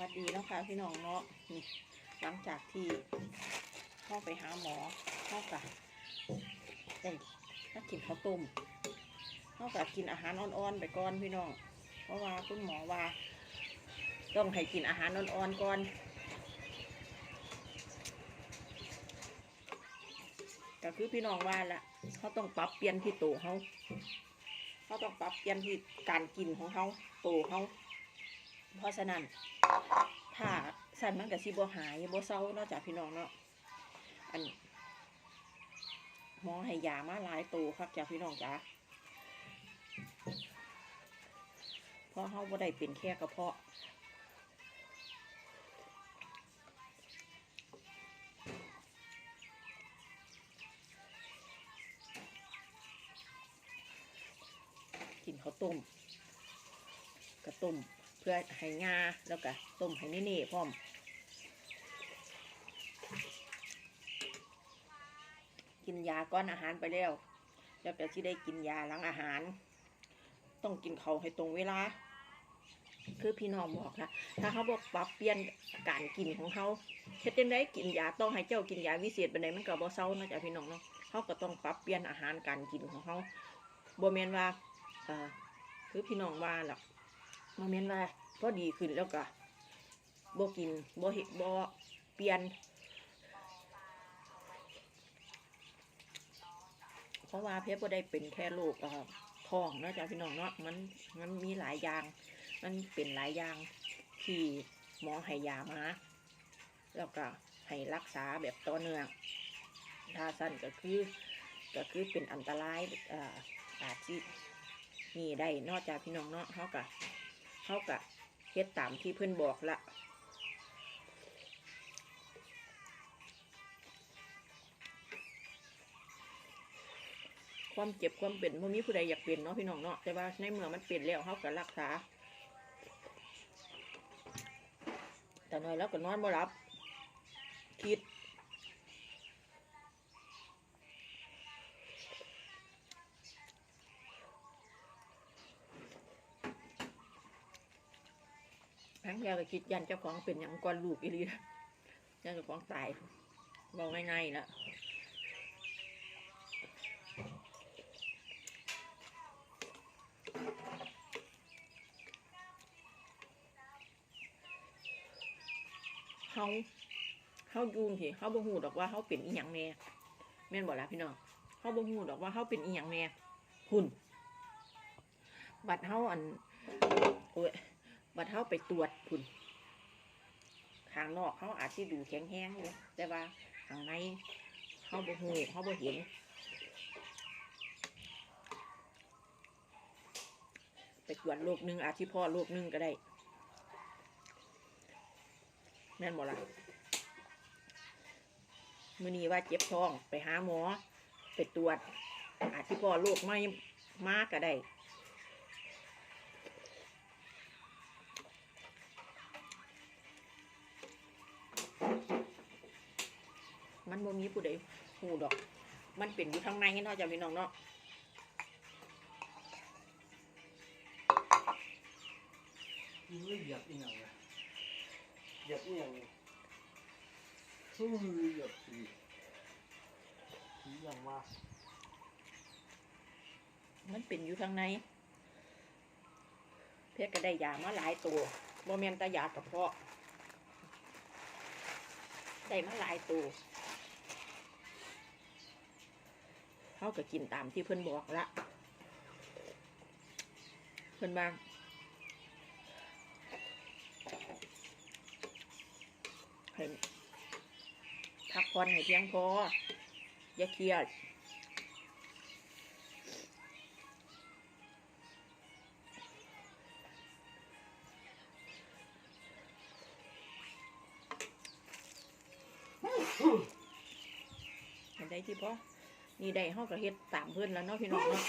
วัสดีเนาะคะพี่น้องเนาะนี่หลังจากที่เข้าไปหาหมอเข้ากับได้มากินข้าวต้มเข้ากับกินอาหารอ่อนๆไปก่อนพี่น้อง เพราะว่าคุณหมอว่า ต้องให้กินอาหารอ่อนๆก่อนก็คือพี่น้องว่าละเขาต้องปรับเปลี่ยนที่ตัวเขาเขาต้องปรับเปลี่ยนที่การกินของเขาตัวเขา เพราะฉะนั้นถ้าสั่นมันก็สิบ่หายบ่เศร้านอกจากพี่น้องเนาะอันหมอให้ยามาหลายตัวครับจากพี่น้องจ้าเพราะเฮาบ่ได้เป็นแค่กระเพาะกินข้าวต้มกระต้ม เพื่อให้งาแล้วก็ต้มให้เน่ๆพร้อมกินยาก้อนอาหารไปแล้วแล้วแต่ที่ได้กินยาหลังอาหาร ต้องกินเขาให้ตรงเวลา คือพี่น้องบอกนะถ้าเขาบอกปรับเปลี่ยนการกินของเขาเฮ็ดจังไดกินยาต้องให้เจ้ากินยาวิเศษไปไหนมันก็บ่เซานะจ๊ะพี่น้องเนาะเขาก็ต้องปรับเปลี่ยนอาหารการกินของเขาบ่แมนว่าเออคือพี่น้องว่าหรอก บ่แม่นว่าพอดีขึ้นแล้วก็บ่กินบ่เฮ็ดบ่เปลี่ยนเพราะว่าเพชรบ่ได้เป็นแค่โรคอ่อท้องนะจ๊ะพี่น้องเนาะมันมันมีหลายอย่าง มันเป็นหลายอย่างที่หมอให้ยามาแล้วก็ให้รักษาแบบต่อเนื่องถ้าสั้นก็คือก็คือเป็นอันตรายอ่ออาจที่นี่ได้นอกจากพี่น้องเนาะเขากะ เขากะเฮ็ดตามที่เพื่อนบอกละความเจ็บความเป็นบ่มีผู้ใดอยากเป็นเนาะพี่น้องเนาะแต่ว่าในเมื่อมันเป็นแล้วเขาก็รักษา แต่หน่อยแล้วก็นอนบ่หลับ คิด แรกก็คิดยันเจ้าของเป็นอย่างก่อนลูกอีลีนะยันเจ้าของตายบอกง่ายๆนะเฮาเฮายูนสิเฮาบ่ฮู้ดอกว่าเฮาเป็นอีหยังแน่แม่นบ่ล่ะพี่น้องเฮาบ่ฮู้ดอกว่าเฮาเป็นอีหยังแน่หุ่นบัดเฮาอันโอ้ย บัดเฮาไปตรวจพุ่นข้างนอกเขาอาจสิดูแข็งแห้งอยู่แต่ว่าข้างในเขาบ่ฮู้เขาบ่เห็นไปตรวจโรคหนึ่งอาจสิพ่อโรคหนึ่งก็ได้แม่นบ่ละมื้อนี้ว่าเจ็บท้องไปหาหมอ ไปตรวจอาจสิพ่อโรคไม่มากก็ได้ มันบ่มีผู้ใดหูดอก มันเป็นอยู่ข้างในเนาะจ้ะพี่น้องเนาะมึงไม่เหยียบอีหยังเลยเหยียบอีหยังเลยฮึ่มเหยียบสีสีอย่างว่ามันเป็นอยู่ข้างใน เพชรก็ได้ยามาหลายตัวบ่แม่นแต่ยากระเพาะได้มาหลายตัว เขาก็กินตามที่เพิ่อนบอกละเพิ่อนว่าให้พักผ่อนให้เพียงพอ อย่าเครียดเห็นได้ที่พ่อ นี่ได้เฮาก็เฮ็ดตามเพิ่อนแล้วเนาะพี่น้องเนาะ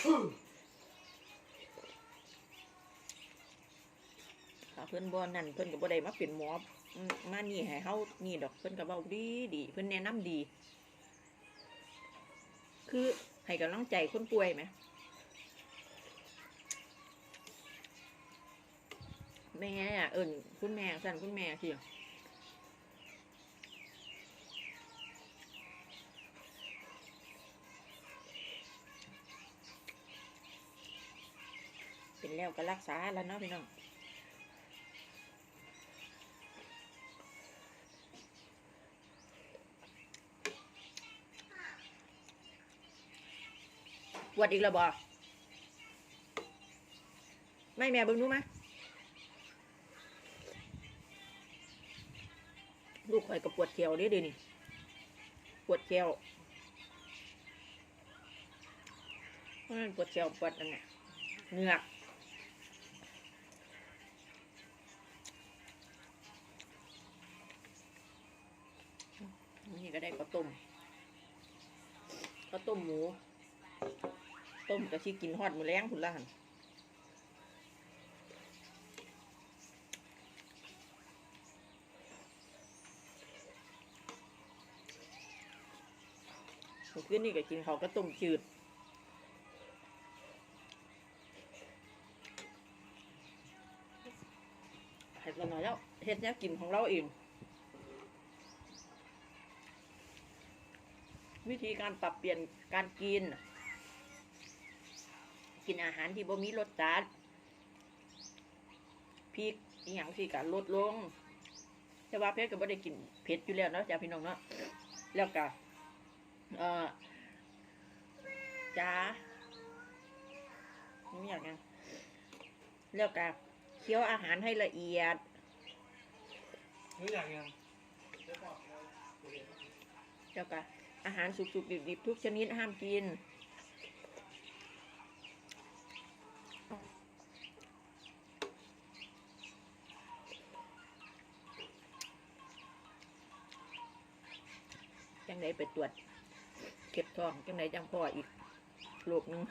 ถ้าเพิ่อนบ่นั่นเพิ่อนก็บ่ได้มาเป็นหมออืมานี่ให้เฮานี่ดอกเพิ่อนก็เว้าดีดีเพิ่อนแนะนำดี คือให้กำลังใจคนป่วยไหมแม่เอิ่นคุณแม่สั่นคุณแม่สิ แล้วก็รักษาแล้วเนาะพี่น้องปวดอีกแล้วบ่ไม่แม่เบิ่งดูมลูกข่อยก็ปวดแขวเด้เดี๋ยวนี้ปวดแขวเพราะนั่นปวดแขวปวดนั่นน่ะเหงือก นี่ก็ได้ข้าวต้มข้าวต้มหมู ต้มกะชิกินฮอดมือแรงพุ่นละหันเมื่อคืนนี่ก็กินเขาวก็ต้มจืดเห็ดละหน่อยแล้วเห็ดเนี้ยกินของเราเอง วิธีการปรับเปลี่ยนการกิน กินอาหารที่บ่มีรสจัดพริกอีหยังสิกะลดลง แต่ว่าเพชรก็บ่ได้กินเผ็ดอยู่แล้วเนาะจ้าพี่น้องเนาะแล้วก็เอ่อจ้าไม่อยากไงแล้วก็เคี้ยวอาหารให้ละเอียดหรือย่างยังแล้วก็ อาหารสุกๆดิบๆทุกชนิดห้ามกิน จังไดไปตรวจเก็บทองจังไดจังพ่ออีกโรคหนึง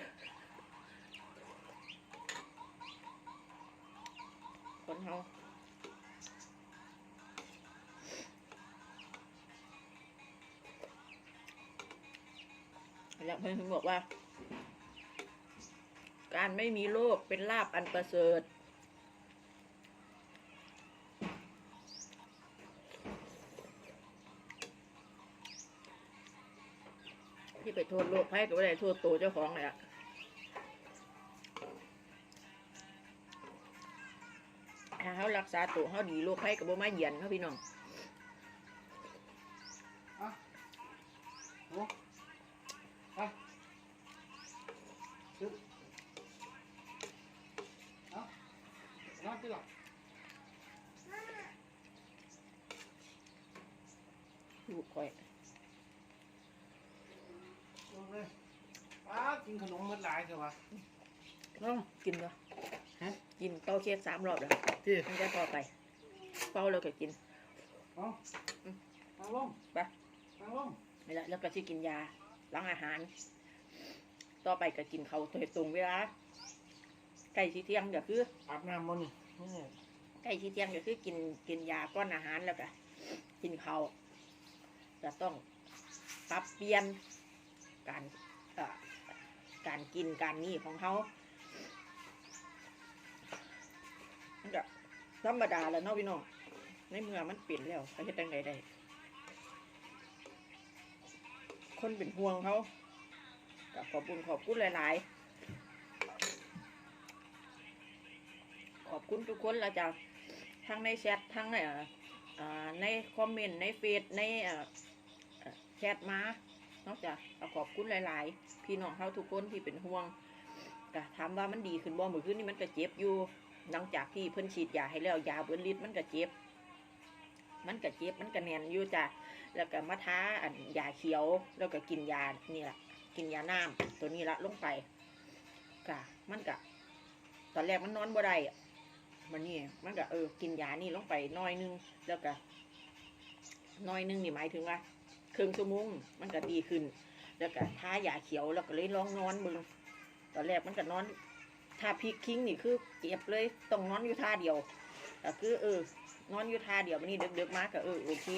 คนเฮา แล้วเพื่อนบอกว่า การไม่มีโรคเป็นลาบอันประเสริฐที่ไปโทษโลกภัยก็ไม่ได้โทษตัวเจ้าของเลยอะถ้าเขารักษาตัวเขาดีโรคภัยก็บ่มาเหยียนเขาพี่น้อง โอ้ไปซึบเอานอนที่หลับ ลูกคอยลงเลยป้ากินขนมมัดหลายใช่ปะน้องกินเหรอฮะกินเป่าเค้กสามรอบแล้วที่มันจะพอไป เป่าแล้วก็กินเอานั่งลงไปนั่งลงนี่แหละแล้วก็ที่กินยาล้างอาหาร ต่อไปก็กินเขาวตัวตรงเวลาใกล้ที่เที่ยงก็คืออาบน้ำมันนี่นี่ใกล้ที่เที่ยงก็คือกินกินยาก้อนอาหารแล้วก็กินเขาว จะต้องปรับเปลี่ยนการการกินการนี่ของเขาธรรมดาแล้วเนาะพี่น้อง ในเมื่อมันเปลี่ยนแล้วเขาจะตั้งใดได้ คนเป็นห่วงเขาก็ขอบคุณขอบคุณหลาย ๆ ขอบคุณทุกคนละจ้ะทั้งในแชททั้งในในคอมเมนต์ในเฟซในอ่ แชทมาเนอกจากขอบคุณหลาย ๆ พี่น้องเขาทุกคนที่เป็นห่วงก็ถามว่ามันดีขึ้นบ่เมื่อคืนนี้มันก็เจ็บอยู่หลังจากที่เพิ่นฉีดยาให้แล้วยาเบิ้ฤทธิ์มันก็เจ็บ มันก็เจ็บมันก็แน่นอยู่จ้ะแล้วก็มาท้าอันยาเขียว แล้วก็กินยานี่แหละกินยาน้ำตัวนี้ละลงไปก็มันก็ตอนแรกมันนอนบ่ได้มันนี่มันก็เออกินยานี่ลงไปน้อยนึงแล้วก็น้อยนึงนี่หมายถึงว่า ครึ่งชั่วโมงมันก็ดีขึ้น แล้วก็ทายาเขียวแล้วก็เลยลองนอนมึงตอนแรกมันก็นอนท่าพลิกคิงนี่คือเจ็บเลยต้องนอนอยู่ท่าเดียวก็คือเออนอนอยู่ท่าเดียววันนี้เด็กๆมากก็เออโอเค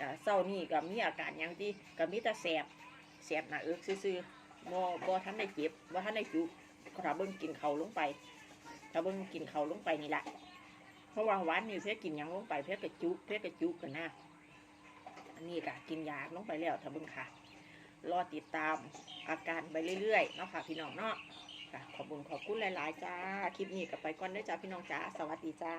อ่าเศร้านี่ก็มีอาการอย่างที่ก็มีแต่แสบแสบหนาเอิกซื่อๆบ่บ่ทันได้เจ็บบ่ทันได้จุกถ้าเบิ่งกินเขาลงไปถ้าเบิ่งกินเขาลงไปนี่แหละเพราะว่าหวานนี่เพชรกินยังลงไปเพชรกระจุเพชรกระจุกันนะ อันนี้ก็กินยาลงไปแล้วท่านเบิ่งค่ะ รอติดตามอาการไปเรื่อยๆเนาะค่ะพี่น้องเนาะค่ะขอบคุณขอบคุณหลาย ๆ จ้า คลิปนี้กับไปก่อนด้วยจ้าพี่น้องจ้า สวัสดีจ้า